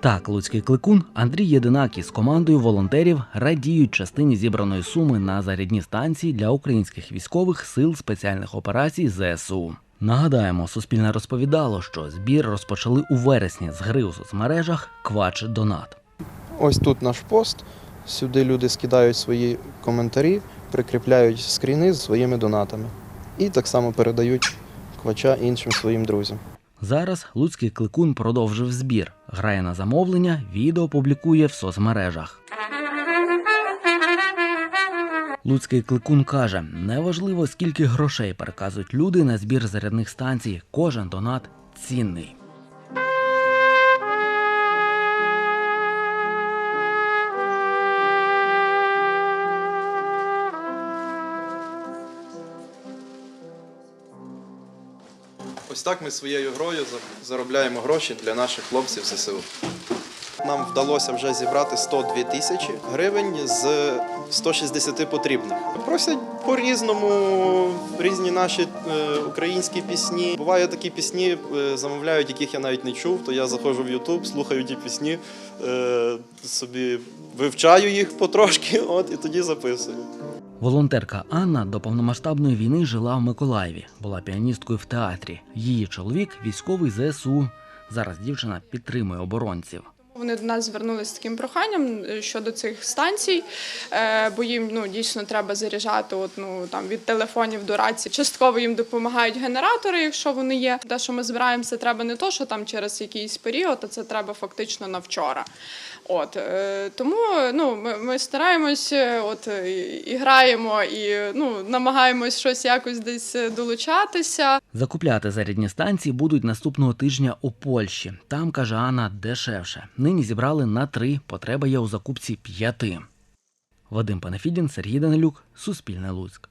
Так, луцький кликун Андрій Єдинак із командою волонтерів радіють частині зібраної суми на зарядні станції для українських військових сил спеціальних операцій ЗСУ. Нагадаємо, Суспільне розповідало, що збір розпочали у вересні з гри у соцмережах Квач Донат. Ось тут наш пост. Сюди люди скидають свої коментарі, прикріпляють скріни з своїми донатами. І так само передають квача іншим своїм друзям. Зараз луцький кликун продовжив збір, грає на замовлення, відео публікує в соцмережах. Луцький кликун каже: неважливо, скільки грошей переказують люди на збір зарядних станцій, кожен донат цінний. Ось так ми своєю грою заробляємо гроші для наших хлопців ЗСУ. Нам вдалося вже зібрати 102 тисячі гривень з 160 потрібних. Просять по-різному різні наші е, українські пісні. Буває такі пісні, е, замовляють, яких я навіть не чув, то я заходжу в Ютуб, слухаю ті пісні, е, собі вивчаю їх потрошки, от і тоді записую. Волонтерка Анна до повномасштабної війни жила в Миколаєві, була піаністкою в театрі. Її чоловік військовий ЗСУ. Зараз дівчина підтримує оборонців. Вони до нас звернулися з таким проханням е, щодо цих станцій, е, бо їм ну дійсно треба заряджати от, ну, там від телефонів до рації. Частково їм допомагають генератори, якщо вони є. Те, що ми збираємося, треба не то, що там через якийсь період, а це треба фактично на вчора. От е, тому ну ми, ми стараємось, от і, граємо, і ну намагаємось щось якось десь долучатися. Закупляти зарядні станції будуть наступного тижня у Польщі. Там, каже Анна, дешевше. Нині зібрали на три, потреба є у закупці п'яти. Вадим Панафідін, Сергій Данилюк, Суспільне Луцьк.